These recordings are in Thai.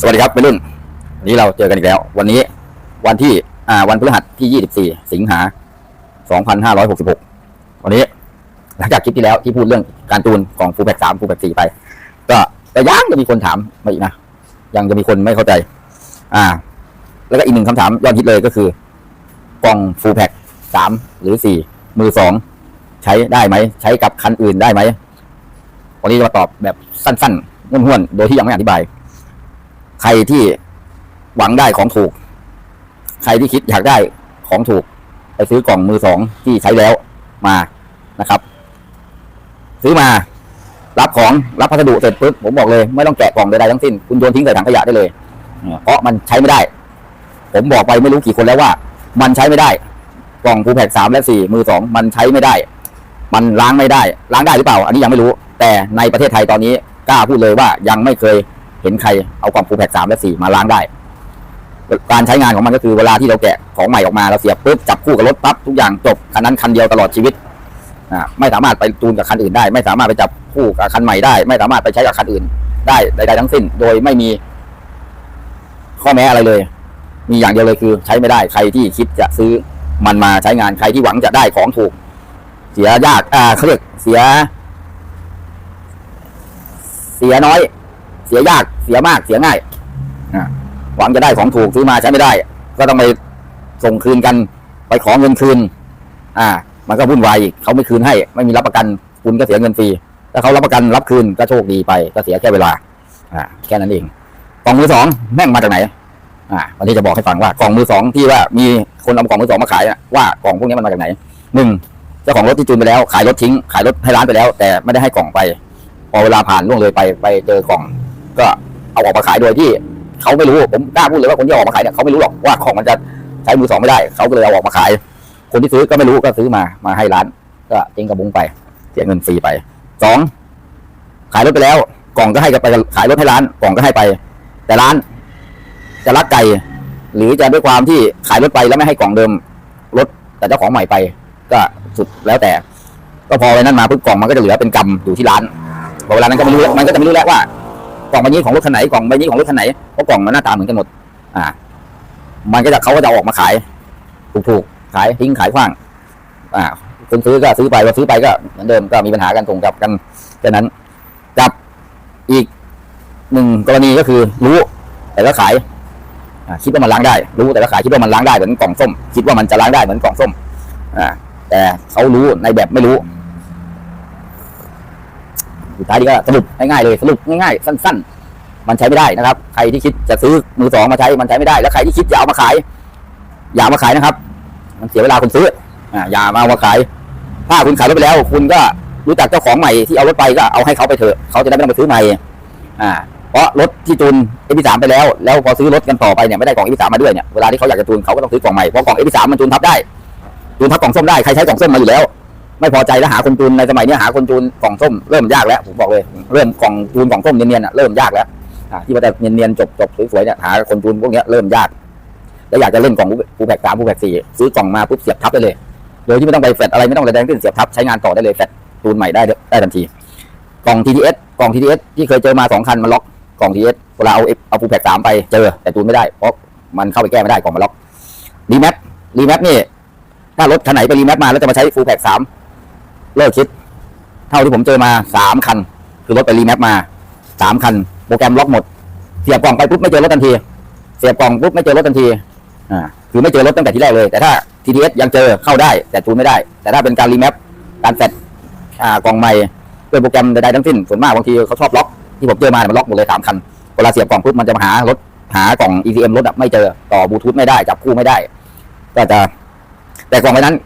สวัสดีครับวัยรุ่นวันนี้เราเจอกันอีกแล้ว วันนี้วันที่อ่าวันพฤหัสที่ 24 สิงหา 2566 วันนี้ หลังจากคลิปที่แล้วที่พูดเรื่องการจูนของฟูแบกสามฟูแบกสี่ไป ก็แต่ยังจะมีคนถามมาอีกนะ ยังจะมีคนไม่เข้าใจ อ่า แล้วก็อีกหนึ่งคำถามยอดฮิตเลยก็คือกล่องฟูแพ็กสามหรือสี่มือสองใช้ได้ไหม ใช้กับคันอื่นได้ไหมวันนี้จะมาตอบแบบสั้นๆห้วนๆโดยที่ยังไม่อธิบาย ใครที่หวังได้ของถูก ใครที่คิดอยากได้ของถูก ไปซื้อกล่องมือสองที่ใช้แล้วมานะครับ ซื้อมา รับของรับพัสดุเสร็จปุ๊บผมบอกเลย ไม่ต้องแกะกล่องใดๆทั้งสิ้นคุณโยนทิ้งใส่ถังขยะได้เลยเพราะมันใช้ไม่ได้ ผมบอกไปไม่รู้กี่คนแล้วว่า มันใช้ไม่ได้ กล่องฟูแพ็กสามและสี่มือสองมันใช้ไม่ได้ มันล้างไม่ได้ ล้างได้หรือเปล่า อันนี้ยังไม่รู้ แต่ในประเทศไทยตอนนี้กล้าพูดเลยว่ายังไม่เคย เห็นใครเอากล่องฟูแพ็กสามและสี่มาล้างได้ การใช้งานของมันก็คือเวลาที่เราแกะของใหม่ออกมาเราเสียบปุ๊บจับคู่กับรถปั๊บทุกอย่างจบคันนั้นคันเดียวตลอดชีวิตไม่สามารถไปจูนกับคันอื่นได้ ไม่สามารถไปจับคู่กับคันใหม่ได้ ไม่สามารถไปใช้กับคันอื่น ได้ใดๆทั้งสิ้น โดยไม่มีข้อแม้อะไรเลย มีอย่างเดียวเลยคือ ใช้ไม่ได้ใครที่คิดจะซื้อมันมาใช้งานใครที่หวังจะได้ของถูก เสียยากอ่าเขาเรียกเสีย เสียน้อย เสียยากเสียมากเสียง่ายหวังจะได้ของถูกซื้อมาใช้ไม่ได้ ก็ต้องไปส่งคืนกันไปขอเงินคืน อ่า มันก็วุ่นวายอีกเขาไม่คืนให้ ไม่มีรับประกันคุณก็เสียเงินฟรีถ้าเขารับประกันรับคืนก็โชคดีไป ก็เสียแค่เวลา อ่า แค่นั้นเองกล่องมือสองแม่งมาจากไหน อ่า วันนี้จะบอกให้ฟังว่ากล่องมือสองที่ว่ามีคนเอากล่องมือสองมาขายว่ากล่องพวกนี้มันมาจากไหนหนึ่งเจ้าของรถที่จูนไปแล้ว ขายรถทิ้ง ขายรถให้ร้านไปแล้ว แต่ไม่ได้ให้กล่องไป พอเวลาผ่านล่วงเลยไปไปเจอกล่อง ก็เอาออกมาขายโดยที่เขาไม่รู้ผมกล้าพูดเลยว่าคนที่ออกมาขายเนี่ยเขาไม่รู้หรอกว่าของมันจะใช้มือสองไม่ได้เขาก็เลยเอาออกมาขาย คนที่ซื้อก็ไม่รู้ก็ซื้อมามาให้ร้าน ก็เจ๊งกระบุงไปเสียเงินฟรีไปสองขายรถไปแล้ว กล่องก็ให้กับไปขายรถให้ร้านกล่องก็ให้ไป แต่ร้าน จะรักไก่หรือจะด้วยความที่ขายรถไปแล้วไม่ให้กล่องเดิมรถแต่เจ้าของใหม่ไป ก็สุดแล้วแต่ ก็พอไปนั้นมาปุ๊บกล่องมันก็จะเหลือเป็นกำอยู่ที่ร้านพอเวลานั้นก็ไม่รู้มันก็จะไม่รู้แล้วว่า กล่องใบนี้ของรถคันไหนกล่องใบนี้ของรถคันไหนเพราะกล่องมันหน้าตาเหมือนกันหมด อ่า มันก็จะเขาก็จะออกมาขาย ถูกๆขายทิ้งขายขว้าง อ่าคนซื้อก็ซื้อไปพอซื้อไปก็เหมือนเดิมก็มีปัญหากันส่งกลับกันแค่นั้นกับอีกหนึ่งกรณีก็คือรู้แต่ก็ขายอ่าคิดว่ามันล้างได้ รู้แต่ก็ขายคิดว่ามันล้างได้เหมือนกล่องส้ม คิดว่ามันจะล้างได้เหมือนกล่องส้มอ่าแต่เขารู้ในแบบไม่รู้ สุดท้ายนี่ก็สรุปง่ายๆเลยสรุปง่ายๆสั้น ๆ มันใช้ไม่ได้นะครับ ใครที่คิดจะซื้อมือสองมาใช้มันใช้ไม่ได้แล้วใครที่คิดจะเอามาขาย อย่ามาขายนะครับ มันเสียเวลาคนซื้ออ่าอย่ามาเอามาขาย ถ้าคุณขายรถไปแล้ว คุณก็รู้จักเจ้าของใหม่ที่เอารถไปก็เอาให้เขาไปเถอะเขาจะได้ไม่ต้องไปซื้อใหม่อ่าเพราะรถที่จูน MP3 ไปแล้ว แล้วพอซื้อรถกันต่อไปเนี่ยไม่ได้กล่อง MP3 มมาด้วยเนี่ยเวลาที่เขาอยากจะจูนเขาก็ต้องซื้อ กล่องใหม่เพราะกล่อง MP3 มันจูนทับได้จูนทับกล่องส้มได้ใครใช้กล่องส้มมาอยู่แล้ว ไม่พอใจแล้วหาคนจูนในสมัยนี้หาคนจูนกล่องส้มเริ่มยากแล้วผมบอกเลยเริ่มกล่องจูนกล่องส้มเนียนๆอะเริ่มยากแล้วที่ว่าแต่เนียนๆจบๆสวยๆเนี่ยหาคนจูนพวกนี้เริ่มยาก แล้วอยากจะเล่นกล่องฟูแพ็กสามฟูแพ็กสี่ซื้อกล่องมาปุ๊บเสียบทับได้เลย โดยที่ไม่ต้องไปแฟดอะไรไม่ต้องอะไรแดงขึ้นเสียบทับใช้งานต่อได้เลยแฟดจูนใหม่ได้ได้ทันทีกล่อง TTS กล่อง TTS ที่เคยเจอมาสองคันมันล็อกกล่อง TTS เวลาเอาเอาฟูแพ็กสามไปเจอ แต่จูนไม่ได้เพราะมันเข้าไปแก้ไม่ได้กล่องมันล็อกรีแมปรีแมปนี่ถ้ารถคันไหนไปรีแมปมาแล้วจะมาใช้ฟูแพ็กสาม เลิกคิด เท่าที่ผมเจอมาสามคัน คือรถไปรีแมปมาสามคัน โปรแกรมล็อกหมด เสียบกล่องไปปุ๊บไม่เจอรถทันที เสียบกล่องปุ๊บไม่เจอรถทันทีอ่าคือไม่เจอรถตั้งแต่ที่แรกเลย แต่ถ้า TTS ยังเจอเข้าได้ แต่จูนไม่ได้ แต่ถ้าเป็นการรีแมปการแฟดอ่ากล่องใหม่ด้วยโปรแกรมใดๆทั้งสิ้นส่วนมากบางทีเขาชอบล็อกที่ผมเจอมาเนี่ยมันล็อกหมดเลยสามคันเวลาเสียบกล่องปุ๊บมันจะมาหารถหากล่อง ECM รถไม่เจอต่อบลูทูธไม่ได้จับคู่ไม่ได้ ก็จะแต่กล่องใบนั้น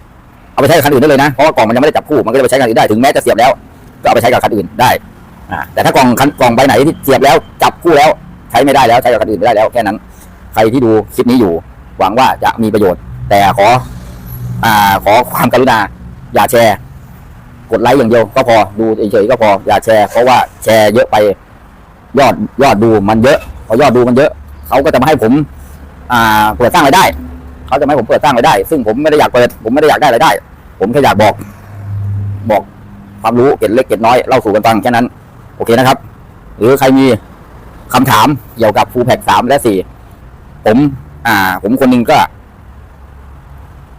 เอาไปใช้กับคันอื่นได้เลยนะเพราะว่ากล่องมันยังไม่ได้จับคู่มันก็เลยไปใช้กับคันอื่นได้ถึงแม้จะเสียบแล้วก็เอาไปใช้กับคันอื่นได้อ่าแต่ถ้ากล่องคันกล่องใบไหนที่เสียบแล้วจับคู่แล้วใช้ไม่ได้แล้วใช้กับคันอื่นไม่ได้แล้วแค่นั้น ใครที่ดูคลิปนี้อยู่ หวังว่าจะมีประโยชน์ แต่ขออ่าขอความกรุณาอย่าแชร์ กดไลค์อย่างเดียวก็พอดูเฉยๆก็พออย่าแชร์เพราะว่าแชร์เยอะไปยอดยอดดูมันเยอะพอยอดดูมันเยอะเขาก็จะมาให้ผม อ่าเปิดสร้างรายได้ เขาจะไมาให้ผมเปิดสร้างรายได้ ซึ่งผมไม่ได้อยากเปิด ผมไม่ได้อยากได้รายได้ ผมแค่อยากบอก บอกความรู้เก็ดเล็กเก็ดน้อยเล่าสู่กันฟังแค่นั้น โอเคนะครับ หรือใครมีคำถามเกี่ยวกับฟูแพ็กสามและสี่ผม อ่า ผมคนหนึงก็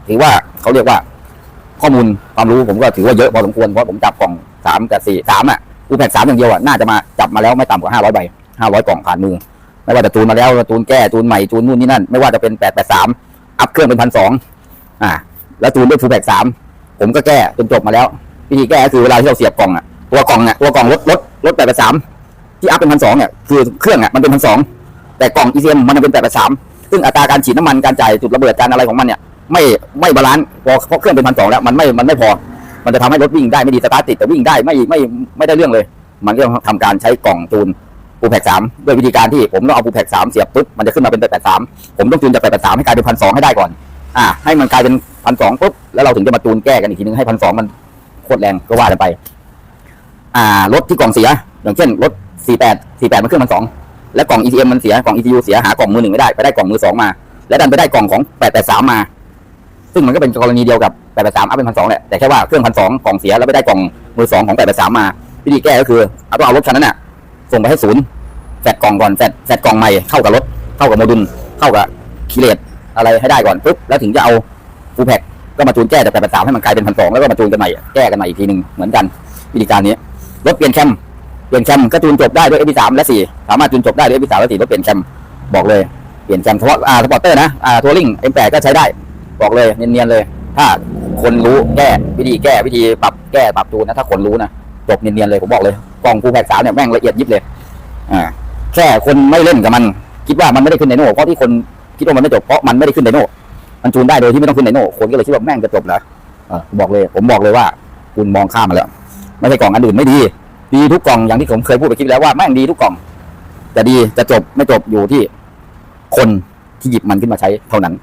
ถือว่าเขาเรียกว่า ข้อมูลความรู้ผมก็ถือว่าเยอะพอสมควรเพราะผมจับกล่องสามกับสี่สามอะฟูแพ็กสามอย่างเดียวอะน่าจะมาจับมาแล้วไม่ต่ำกว่าห้าร้อยใบห้าร้อยกล่องผ่านมือไม่ว่าจะจูนมาแล้วจูนแก้จูนใหม่จูนนู่นนี่นั่น ไม่ว่าจะเป็นแปดแปดสาม อัพเครื่องเป็นพันสองอ่า แล้วจูนด้วยฟูแพ็กสามผมก็แก้จนจบมาแล้ววิธีแก้ก็คือเวลาที่เราเสียบกล่องอะตัวกล่องอะตัวกล่องรถรถรถแปดแปดสามที่อัพเป็นพันสองเนี่ยคือเครื่องอะมันเป็นพันสองแต่กล่อง ECM มันเป็นแปดแปดสามซึ่งอัตราการฉีดน้ำมันการจ่ายจุดระเบิดการอะไรของมันเนี่ยไม่ไม่บาลานซ์พอเพราะเครื่องเป็นพันสองแล้วมันไม่มันไม่พอ มันจะทำให้รถวิ่งได้ไม่ดีสตาร์ทติดแต่วิ่งได้ไม่ไม่ไม่ได้เรื่องเลย มันก็ต้องทำการใช้กล่องจูน ปูแพ็กสามด้วยวิธีการที่ผมต้องเอาปูแพ็กสามเสียบปุ๊บมันจะขึ้นมาเป็นแปดแปดสามผมต้องจูนจากแปดแปดสามให้กลายเป็นพันสองให้ได้ก่อนอ่าให้มันกลายเป็นพันสองปุ๊บแล้วเราถึงจะมาจูนแก้กันอีกทีนึงให้พันสองมันโคตรแรงก็ว่ากันไป อ่ารถที่กล่องเสีย อย่างเช่นรถ48 48มันเครื่องมันสองแล้วกล่อง ECM มันเสียกล่อง ECU เสียหากล่องมือหนึ่งไม่ได้ไปได้กล่องมือสองมา แล้วดันไปได้กล่องของ883มมา ซึ่งมันก็เป็นกรณีเดียวกับ883อัพเป็นพันสองแหละแต่แค่ว่าเครื่องพันสองกล่องเสียแล้วไปได้กล่องมือสองของ883มา วิธีแก้ก็คือเอาต้องเอารถคันนั้นน่ะ ส่งไปให้ศูนย์แฟดกล่องก่อนแฟดแฟดกล่องใหม่เข้ากับรถเข้ากับโมดูลเข้ากับคีเลตอะไรให้ได้ก่อนปุ๊บแล้วถึงจะเอาฟูแพ็กก็มาจูนแก้จาก883ให้มันกลายเป็นพันสองแล้วก็มาจูนกันใหม่แก้กันใหม่อีกทีหนึ่งเหมือนกันวิธีการนี้รถเปลี่ยนแคมเปลี่ยนแคมก็จูนจบได้ด้วย FP3 และ4สามารถจูนจบได้ด้วย FP3 และ4รถเปลี่ยนแคมบอกเลยเปลี่ยนแคมเฉพาะอ่าสปอร์เตอร์นะอ่าทัวริง M8 ก็ใช้ได้ บอกเลยเนียนๆเลย ถ้าคนรู้แก้วิธีแก้วิธีปรับแก้ปรับจูนนะถ้าคนรู้นะจบเนียนๆเลยผมบอกเลย กล่องฟูแพ็กสามเนี่ยแม่งละเอียดยิบเลย อ่า แค่คนไม่เล่นกับมัน คิดว่ามันไม่ได้ขึ้นไดโน่เพราะที่คนคิดว่ามันไม่จบเพราะมันไม่ได้ขึ้นไดโน่มันจูนได้โดยที่ไม่ต้องขึ้นไดโน่คนก็เลยคิดว่าแม่งจะจบเหรอเออบอกเลยผมบอกเลยว่า คุณมองข้ามมาแล้วไม่ใช่กล่องอันอื่นไม่ดี ดีทุกกล่องอย่างที่ผมเคยพูดไปคลิปแล้วว่าแม่งดีทุกกล่องจะดีจะจบไม่จบอยู่ที่คนที่หยิบมันขึ้นมาใช้เท่านั้น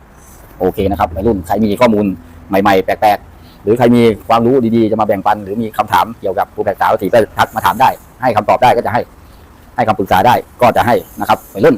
โอเคนะครับวัยรุ่นใครมีข้อมูลใหม่ๆ แปลกๆ หรือใครมีความรู้ดีๆจะมาแบ่งปัน หรือมีคำถามเกี่ยวกับผู้แปลกสาวสีก็ทักมาถามได้ ให้คำตอบได้ก็จะให้ ให้คำปรึกษาได้ก็จะให้นะครับไปเรุ่น